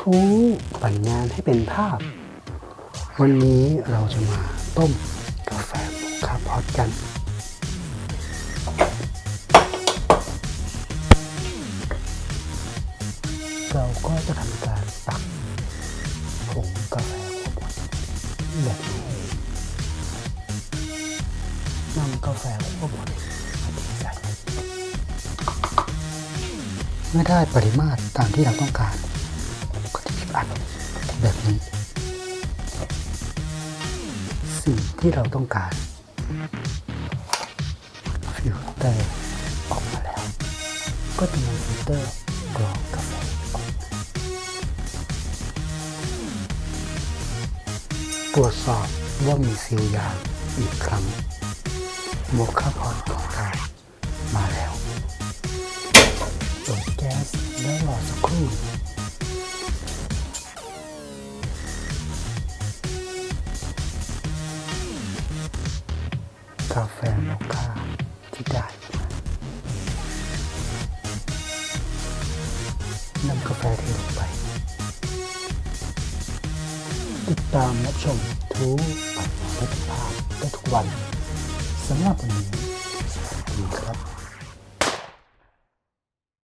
ทูปั่นงานให้เป็นภาพ วันนี้เราจะมาต้มกาแฟโมคาพอตกัน เราก็จะทำการตักผงกาแฟทั้งหมดแบบนี้นำกาแฟทั้งหมดมาเทใส่เมื่อได้ปริมาตรตามที่เราต้องการ อัดแบบนี้ สิ่งที่เราต้องการฟิลเตอร์ออกมาแล้ว ก็จะนำฟิลเตอร์กรองกาแฟออกตรวจสอบว่ามีซีลยางอีกครั้งโมคาพอตของเรามาแล้วเปิดแก๊สแล้วรอสักครู่ กาแฟโมคาที่ได้นำกาแฟเทลงไป ติดตามรับชมทุกปัจจุบันได้ทุกวันสำหรับวันนี้สวัสดีครับ